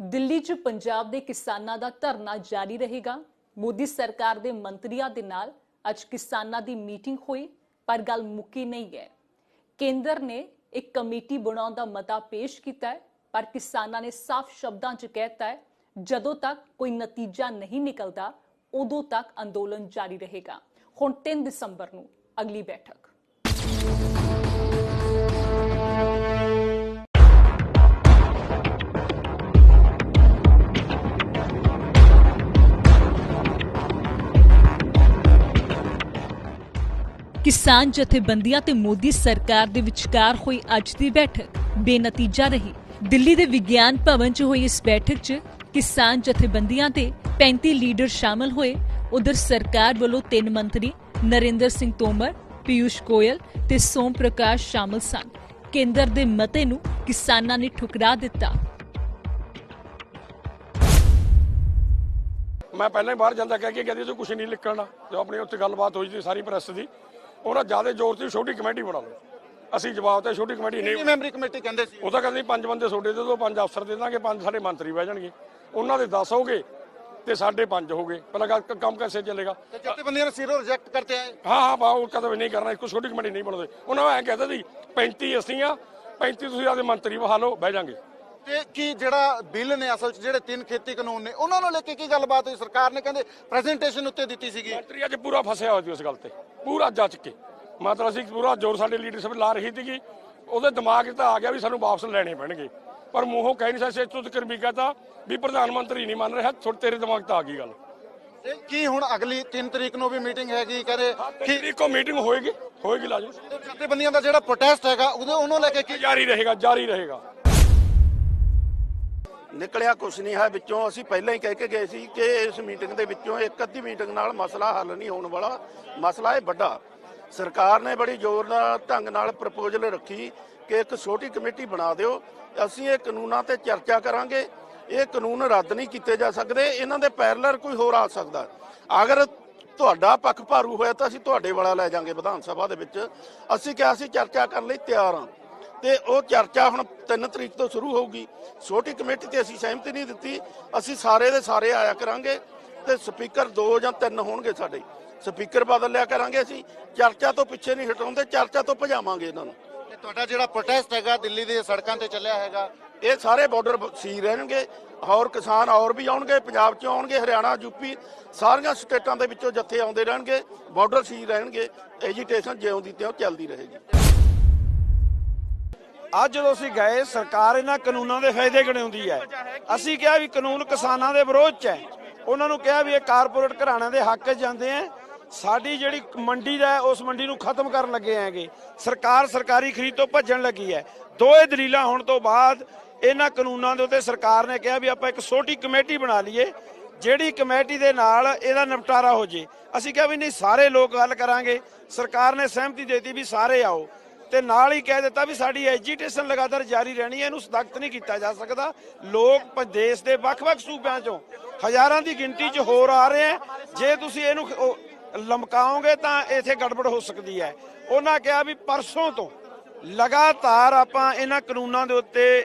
ਦਿੱਲੀ 'ਚ ਪੰਜਾਬ ਦੇ ਕਿਸਾਨਾਂ ਦਾ ਧਰਨਾ ਜਾਰੀ ਰਹੇਗਾ। ਮੋਦੀ ਸਰਕਾਰ ਦੇ ਮੰਤਰੀਆਂ ਦੇ ਨਾਲ ਅੱਜ ਕਿਸਾਨਾਂ ਦੀ ਮੀਟਿੰਗ ਹੋਈ, ਪਰ ਗੱਲ ਮੁੱਕੀ ਨਹੀਂ ਹੈ। ਕੇਂਦਰ ਨੇ ਇੱਕ ਕਮੇਟੀ ਬਣਾਉਣ ਦਾ ਮਤਾ ਪੇਸ਼ ਕੀਤਾ ਹੈ, ਪਰ ਕਿਸਾਨਾਂ ਨੇ ਸਾਫ਼ ਸ਼ਬਦਾਂ 'ਚ ਕਹਿਤਾ ਹੈ, ਜਦੋਂ ਤੱਕ ਕੋਈ ਨਤੀਜਾ ਨਹੀਂ ਨਿਕਲਦਾ, ਉਦੋਂ ਤੱਕ ਅੰਦੋਲਨ ਜਾਰੀ ਰਹੇਗਾ। ਹੁਣ 3 ਦਸੰਬਰ ਨੂੰ ਅਗਲੀ ਬੈਠਕ। ਕਿਸਾਨ ਜਥੇਬੰਦੀਆਂ ਤੇ ਮੋਦੀ ਸਰਕਾਰ ਦੇ ਵਿਚਕਾਰ ਹੋਈ ਅੱਜ ਦੀ ਬੈਠਕ ਬੇਨਤੀਜਾ ਰਹੀ। ਦਿੱਲੀ ਦੇ ਵਿਗਿਆਨ ਭਵਨ 'ਚ ਹੋਈ ਇਸ ਬੈਠਕ 'ਚ ਕਿਸਾਨ ਜਥੇਬੰਦੀਆਂ ਤੇ 35 ਲੀਡਰ ਸ਼ਾਮਲ ਹੋਏ। ਉਧਰ ਸਰਕਾਰ ਵੱਲੋਂ ਤਿੰਨ ਮੰਤਰੀ ਨਰਿੰਦਰ ਸਿੰਘ ਤੋਮਰ ਪਿਊਸ਼ ਗੋਇਲ ਤੇ ਸੋਮ ਪ੍ਰਕਾਸ਼ ਸ਼ਾਮਲ ਸਨ। ਕੇਂਦਰ ਦੇ ਮਤੇ ਨੂੰ ਕਿਸਾਨਾਂ ਨੇ ਠੁਕਰਾ ਦਿੱਤਾ। ਮੈਂ ਪਹਿਲਾਂ ਹੀ ਬਾਹਰ ਜਾਂਦਾ ਕਹਿ ਕੇ ਕਹਿੰਦੀ ਤੂੰ ਕੁਝ ਨਹੀਂ ਲਿਖਣਾ। ਜੋ ਆਪਣੀ ਉੱਥੇ ਗੱਲਬਾਤ ਹੋਈ ਸੀ ਸਾਰੀ ਪ੍ਰੈਸ ਦੀ। ਉਹਨਾਂ ਜ਼ਿਆਦਾ ਜ਼ੋਰ ਸੀ ਛੋਟੀ ਕਮੇਟੀ ਬਣਾ ਲਓ। ਅਸੀਂ ਜਵਾਬ ਤੇ ਛੋਟੀ ਕਮੇਟੀ ਕਿੰਨੀ ਨਹੀਂ ਮੈਂਬਰੀ ਕਮੇਟੀ ਕਹਿੰਦੇ ਸੀ? ਉਹ ਤਾਂ ਕਹਿੰਦੇ ਪੰਜ ਬੰਦੇ ਛੋਟੇ ਦੇ ਦੋ ਪੰਜ ਅਫਸਰ ਦੇ ਦਾਂਗੇ ਪੰਜ ਸਾਡੇ ਮੰਤਰੀ ਬਹਿ ਜਾਣਗੇ। ਉਹਨਾਂ ਦੇ 10 ਹੋਗੇ ਤੇ ਸਾਡੇ ਪੰਜ ਹੋਗੇ ਪਹਿਲਾਂ ਕੰਮ कैसे ਚੱਲੇਗਾ? ਤੇ ਜਥੇਬੰਦੀਆਂ ਨੇ ਸਿਰੋਂ ਰਿਜੈਕਟ ਕਰਤੇ ਆਏ। ਹਾਂ ਹਾਂ ਬਾ ਉਹ ਕਦਮ ਨਹੀਂ ਕਰਨਾ ਇੱਕੋ ਛੋਟੀ ਕਮੇਟੀ ਨਹੀਂ ਬਣਦੇ ਉਹਨਾਂ ਐ ਕਹਿੰਦੇ ਸੀ 35 ਅਸੀਂ ਆ 35 ਤੁਸੀਂ ਆਦੇ ਮੰਤਰੀ ਬਹਾ ਲਓ ਬਹਿ ਜਾਾਂਗੇ। ਤੇ ਕੀ ਜਿਹੜਾ ਬਿੱਲ ਨੇ ਅਸਲ 'ਚ ਜਿਹੜੇ ਤਿੰਨ ਖੇਤੀ ਕਾਨੂੰਨ ਨੇ ਉਹਨਾਂ ਨੂੰ ਲੈ ਕੇ ਕੀ ਗੱਲਬਾਤ ਹੋਈ? ਸਰਕਾਰ ਨੇ ਕਹਿੰਦੇ ਪ੍ਰੈਜੈਂਟੇਸ਼ਨ ਉੱਤੇ ਦਿੱਤੀ ਸੀਗੀ। ਮੰਤਰੀ ਅੱਜ ਪੂਰਾ ਫਸਿਆ ਹੋਇਆ ਸੀ ਉਸ ਗੱਲ ਤੇ। ਪੂਰਾ ਜੱਜ ਕੇ। ਮਤਲਬ ਅਸੀਂ ਪੂਰਾ ਜ਼ੋਰ ਸਾਡੇ ਲੀਡਰਸ਼ਿਪ ਲਾ ਰਹੀ ਸੀਗੀ। ਉਹਦੇ ਦਿਮਾਗ 'ਚ ਤਾਂ ਆ ਗਿਆ ਵੀ ਸਾਨੂੰ ਵਾਪਸ ਲੈਣੇ ਪੈਣਗੇ। ਪਰ ਮੂੰਹੋਂ ਕਹਿ ਨਹੀਂ ਸਕਦੇ ਤੱਕ ਵੀ ਕਹਤਾ ਵੀ ਪ੍ਰਧਾਨ ਮੰਤਰੀ ਨਹੀਂ ਮੰਨ ਰਿਹਾ। ਥੋੜੇ ਤੇਰੇ ਦਿਮਾਗ 'ਚ ਆ ਗਈ ਗੱਲ। ਤੇ ਕੀ ਹੁਣ ਅਗਲੀ 3 ਤਰੀਕ ਨੂੰ ਵੀ ਮੀਟਿੰਗ ਹੈਗੀ ਕਹਿੰਦੇ ਕਿ ਇੱਕੋ ਮੀਟਿੰਗ ਹੋਏਗੀ। ਹੋਏਗੀ ਲਾਜੋ। ਤੇ ਜਥੇਬੰਦੀਆਂ ਦਾ ਜਿਹੜਾ ਪ੍ਰੋਟੈਸਟ ਹੈਗਾ ਉਹਦੇ ਉਹਨੂੰ ਲੈ ਕੇ ਕੀ ਜਾਰੀ ਰਹੇਗਾ ਜਾਰੀ ਰਹੇਗਾ। ਨਿਕਲਿਆ ਕੁਛ ਨਹੀਂ ਹੈ। ਵਿੱਚੋਂ ਅਸੀਂ ਪਹਿਲਾਂ ਹੀ ਕਹਿ ਕੇ ਗਏ ਸੀ ਕਿ ਇਸ ਮੀਟਿੰਗ ਦੇ ਵਿੱਚੋਂ ਇੱਕ ਅੱਧੀ ਮੀਟਿੰਗ ਨਾਲ ਮਸਲਾ ਹੱਲ ਨਹੀਂ ਹੋਣ ਵਾਲਾ। ਮਸਲਾ ਇਹ ਵੱਡਾ। ਸਰਕਾਰ ਨੇ ਬੜੀ ਜ਼ੋਰ ਨਾਲ ਢੰਗ ਨਾਲ ਪ੍ਰਪੋਜ਼ਲ ਰੱਖੀ ਕਿ ਇੱਕ ਛੋਟੀ ਕਮੇਟੀ ਬਣਾ ਦਿਓ। ਅਸੀਂ ਇਹ ਕਾਨੂੰਨਾਂ ਤੇ ਚਰਚਾ ਕਰਾਂਗੇ। ਇਹ ਕਾਨੂੰਨ ਰੱਦ ਨਹੀਂ ਕੀਤੇ ਜਾ ਸਕਦੇ। ਇਹਨਾਂ ਦੇ ਪੈਰਲਰ ਕੋਈ ਹੋਰ ਆ ਸਕਦਾ। ਅਗਰ ਤੁਹਾਡਾ ਪੱਖ ਭਾਰੂ ਹੋਇਆ ਤਾਂ ਅਸੀਂ ਤੁਹਾਡੇ ਵਾਲਾ ਲੈ ਜਾਾਂਗੇ ਵਿਧਾਨ ਸਭਾ ਦੇ ਵਿੱਚ। ਅਸੀਂ ਕਿਹਾ ਸੀ ਚਰਚਾ ਕਰਨ ਲਈ ਤਿਆਰ ਹਾਂ। ਤੇ ਉਹ ਚਰਚਾ ਹੁਣ 3 ਤਰੀਕ ਤੋਂ ਸ਼ੁਰੂ ਹੋਊਗੀ। ਛੋਟੀ ਕਮੇਟੀ ਤੇ ਅਸੀਂ ਸਹਿਮਤੀ ਨਹੀਂ ਦਿੱਤੀ। ਅਸੀਂ ਸਾਰੇ ਦੇ ਸਾਰੇ ਆਇਆ ਕਰਾਂਗੇ ਤੇ ਸਪੀਕਰ ਦੋ ਜਾਂ ਤਿੰਨ ਹੋਣਗੇ ਸਾਡੇ। ਸਪੀਕਰ ਬਦਲ ਲਿਆ ਕਰਾਂਗੇ ਅਸੀਂ। ਚਰਚਾ ਤੋਂ ਪਿੱਛੇ ਨਹੀਂ ਹਟਾਉਂਦੇ ਚਰਚਾ ਤੋਂ ਭਜਾਵਾਂਗੇ ਇਹਨਾਂ ਨੂੰ। ਤੇ ਤੁਹਾਡਾ ਜਿਹੜਾ ਪ੍ਰੋਟੈਸਟ ਹੈਗਾ ਦਿੱਲੀ ਦੇ ਸੜਕਾਂ ਤੇ ਚੱਲਿਆ ਹੈਗਾ ਇਹ ਸਾਰੇ ਬਾਰਡਰ ਸੀ ਰਹਿਣਗੇ। ਹੋਰ ਕਿਸਾਨ ਹੋਰ ਵੀ ਆਉਣਗੇ ਪੰਜਾਬ ਚ ਆਉਣਗੇ ਹਰਿਆਣਾ ਯੂਪੀ ਸਾਰੀਆਂ ਸਟੇਟਾਂ ਦੇ ਵਿੱਚੋਂ ਜੱਥੇ ਆਉਂਦੇ ਰਹਿਣਗੇ ਬਾਰਡਰ ਸੀ ਰਹਿਣਗੇ। ਐਜੀਟੇਸ਼ਨ ਜਿਉਂ ਦੀ ਤਿਉਂ ਚੱਲਦੀ ਰਹੇਗੀ। ਅੱਜ ਜਦੋਂ ਅਸੀਂ ਗਏ, ਸਰਕਾਰ ਇਹਨਾਂ ਕਾਨੂੰਨਾਂ ਦੇ ਫਾਇਦੇ ਗਿਣਾਉਂਦੀ ਹੈ। ਅਸੀਂ ਕਿਹਾ ਵੀ ਕਾਨੂੰਨ ਕਿਸਾਨਾਂ ਦੇ ਵਿਰੋਧ 'ਚ ਹੈ। ਉਹਨਾਂ ਨੂੰ ਕਿਹਾ ਵੀ ਇਹ ਕਾਰਪੋਰੇਟ ਘਰਾਣਿਆਂ ਦੇ ਹੱਕ 'ਚ ਜਾਂਦੇ ਆ ਸਾਡੀ ਜਿਹੜੀ ਮੰਡੀ ਦਾ ਉਸ ਮੰਡੀ ਨੂੰ ਖਤਮ ਕਰਨ ਲੱਗੇ ਹੈਗੇ। ਸਰਕਾਰ ਸਰਕਾਰੀ ਖਰੀਦ ਤੋਂ ਭੱਜਣ ਲੱਗੀ ਹੈ। ਦੋਏ ਦਲੀਲਾਂ ਹੋਣ ਤੋਂ ਬਾਅਦ ਇਹਨਾਂ ਕਾਨੂੰਨਾਂ ਦੇ ਉੱਤੇ ਸਰਕਾਰ ਨੇ ਕਿਹਾ ਵੀ ਆਪਾਂ ਇੱਕ ਛੋਟੀ ਕਮੇਟੀ ਬਣਾ ਲਈਏ। ਜਿਹੜੀ ਕਮੇਟੀ ਦੇ ਨਾਲ ਇਹਦਾ ਨਿਪਟਾਰਾ ਹੋ ਜੇ। ਅਸੀਂ ਕਿਹਾ ਵੀ ਨਹੀਂ, ਸਾਰੇ ਲੋਕ ਗੱਲ ਕਰਾਂਗੇ। ਸਰਕਾਰ ਨੇ ਸਹਿਮਤੀ ਦੇਤੀ ਵੀ ਸਾਰੇ ਆਓ। ਤੇ ਨਾਲ ਹੀ ਕਹਿ ਦਿੱਤਾ ਵੀ ਸਾਡੀ ਐਜੀਟੇਸ਼ਨ ਲਗਾਤਾਰ ਜਾਰੀ ਰਹਿਣੀ ਹੈ, ਇਹਨੂੰ ਸਖਤ ਨਹੀਂ ਕੀਤਾ ਜਾ ਸਕਦਾ। ਲੋਕ ਪ- ਦੇਸ਼ ਦੇ ਵੱਖ-ਵੱਖ ਸੂਬਿਆਂ ਚੋਂ ਹਜ਼ਾਰਾਂ ਦੀ ਗਿਣਤੀ 'ਚ ਹੋਰ ਆ ਰਹੇ ਆ ਜੇ ਤੁਸੀਂ ਇਹਨੂੰ ਲਮਕਾਓਗੇ ਤਾਂ ਇੱਥੇ ਗੜਬੜ ਹੋ ਸਕਦੀ ਹੈ। ਉਹਨਾਂ ਕਿਹਾ ਵੀ ਪਰਸੋਂ ਤੋਂ ਲਗਾਤਾਰ ਆਪਾਂ ਇਹਨਾਂ ਕਾਨੂੰਨਾਂ ਦੇ ਉੱਤੇ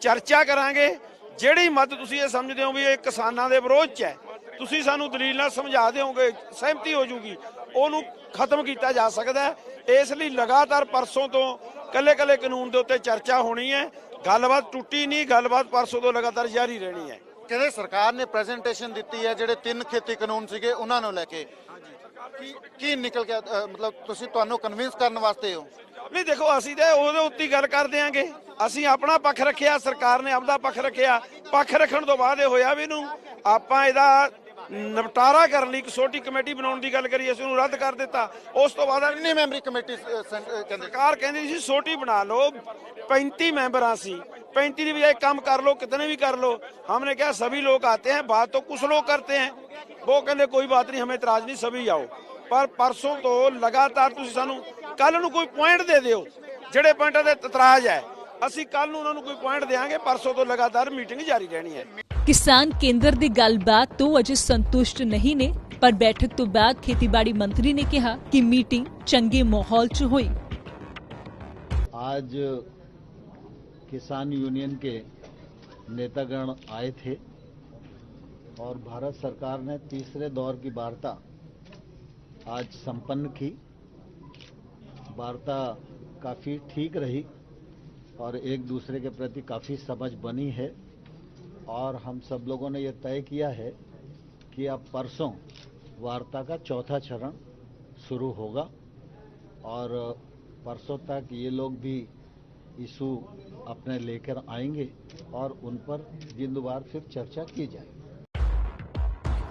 ਚਰਚਾ ਕਰਾਂਗੇ। ਜਿਹੜੀ ਮਤ ਤੁਸੀਂ ਇਹ ਸਮਝਦੇ ਹੋ ਵੀ ਇਹ ਕਿਸਾਨਾਂ ਦੇ ਵਿਰੋਧ 'ਚ ਹੈ, ਤੁਸੀਂ ਸਾਨੂੰ ਦਲੀਲ ਨਾਲ ਸਮਝਾ ਦਿਓਗੇ, ਸਹਿਮਤੀ ਹੋ ਜੂਗੀ। ਉਹਨੂੰ ਖਤਮ ਕੀਤਾ ਜਾ ਸਕਦਾ ਇਸ ਲਈ ਲਗਾਤਾਰ ਪਰਸੋਂ ਤੋਂ ਕੱਲੇ-ਕੱਲੇ ਕਾਨੂੰਨ ਦੇ ਉੱਤੇ ਚਰਚਾ ਹੋਣੀ ਹੈ। ਗੱਲਬਾਤ ਟੁੱਟੀ ਨਹੀਂ ਗੱਲਬਾਤ ਪਰਸੋਂ ਤੋਂ ਲਗਾਤਾਰ ਜਾਰੀ ਰਹਿਣੀ ਹੈ। ਕਹਿੰਦੇ ਸਰਕਾਰ ਨੇ ਪ੍ਰੈਜੈਂਟੇਸ਼ਨ ਦਿੱਤੀ ਹੈ ਜਿਹੜੇ ਤਿੰਨ ਖੇਤੀ ਕਾਨੂੰਨ ਸੀਗੇ ਉਹਨਾਂ ਨੂੰ ਲੈ ਕੇ। ਕੀ ਕੀ ਨਿਕਲ ਗਿਆ? ਮਤਲਬ ਤੁਸੀਂ ਤੁਹਾਨੂੰ ਕਨਵਿੰਸ ਕਰਨ ਵਾਸਤੇ ਹੋ? ਨਹੀਂ ਦੇਖੋ ਅਸੀਂ ਤਾਂ ਉਹਦੇ ਉੱਤੇ ਗੱਲ ਕਰ ਦਿਆਂਗੇ ਅਸੀਂ ਆਪਣਾ ਪੱਖ ਰੱਖਿਆ ਸਰਕਾਰ ਨੇ ਆਪਦਾ ਪੱਖ ਰੱਖਿਆ। ਪੱਖ ਰੱਖਣ ਤੋਂ ਬਾਅਦ ਇਹ ਹੋਇਆ ਵੀ ਇਹਨੂੰ ਆਪਾਂ ਇਹਦਾ ਨਿਪਟਾਰਾ ਕਰਨ ਲਈ ਇੱਕ ਛੋਟੀ ਕਮੇਟੀ ਬਣਾਉਣ ਦੀ ਗੱਲ ਕਰੀ ਅਸੀਂ ਉਹਨੂੰ ਰੱਦ ਕਰ ਦਿੱਤਾ ਉਸ ਤੋਂ ਬਾਅਦ ਕਿੰਨੀ ਮੈਂਬਰੀ ਕਮੇਟੀ ਅ, ਸੈਂਟ- ਅ, ਕਹਿੰਦੇ ਸਰਕਾਰ ਕਹਿੰਦੀ ਸੀ ਛੋਟੀ ਬਣਾ ਲਓ 35 ਮੈਂਬਰਾਂ ਸੀ 35 ਦੀ ਬਜਾਏ ਕੰਮ कर लो कितने भी कर लो हमने कहा सभी लोग आते हैं बात तो कुछ लोग करते हैं वो कहते कोई बात नहीं हमें इतराज नहीं सभी आओ ਪਰ ਪਰਸੋਂ ਤੋਂ ਲਗਾਤਾਰ ਤੁਸੀਂ ਸਾਨੂੰ ਕੱਲ ਨੂੰ ਕੋਈ ਪੁਆਇੰਟ ਦੇ ਦਿਓ ਜਿਹੜੇ ਪੁਆਇੰਟਾਂ ਤੇ ਇਤਰਾਜ਼ ਹੈ ਅਸੀਂ ਕੱਲ ਨੂੰ ਉਹਨਾਂ ਨੂੰ ਕੋਈ ਪੁਆਇੰਟ ਦੇਵਾਂਗੇ ਪਰਸੋਂ ਤੋਂ ਲਗਾਤਾਰ ਮੀਟਿੰਗ ਜਾਰੀ ਰਹਿਣੀ ਹੈ ਕਿਸਾਨ ਕੇਂਦਰ ਦੀ ਗੱਲਬਾਤ ਤੋਂ ਅਜੇ ਸੰਤੁਸ਼ਟ ਨਹੀਂ ਨੇ ਪਰ ਬੈਠਕ ਤੋਂ ਬਾਅਦ ਖੇਤੀਬਾੜੀ ਮੰਤਰੀ ਨੇ ਕਿਹਾ ਕਿ ਮੀਟਿੰਗ ਚੰਗੇ ਮਾਹੌਲ 'ਚ ਹੋਈ आज किसान यूनियन के नेतागण आए थे और भारत सरकार ने तीसरे दौर की वार्ता आज संपन्न की वार्ता काफ़ी ठीक रही और एक दूसरे के प्रति काफ़ी समझ बनी है और हम सब लोगों ने ये तय किया है कि अब परसों वार्ता का चौथा चरण शुरू होगा और परसों तक ये लोग भी इशू अपने लेकर आएंगे और उन पर जिंदवार फिर चर्चा की जाएगी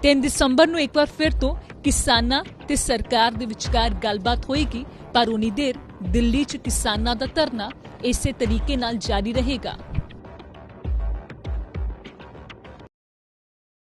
3 ਦਸੰਬਰ ਨੂੰ ਇੱਕ ਵਾਰ ਫਿਰ ਤੋਂ ਕਿਸਾਨਾਂ ਤੇ ਸਰਕਾਰ ਦੇ ਵਿਚਕਾਰ ਗੱਲਬਾਤ ਹੋਏਗੀ ਪਰ ਉਨੀ ਦੇਰ ਦਿੱਲੀ 'ਚ ਕਿਸਾਨਾਂ ਦਾ ਧਰਨਾ ਇਸੇ ਤਰੀਕੇ ਨਾਲ ਜਾਰੀ ਰਹੇਗਾ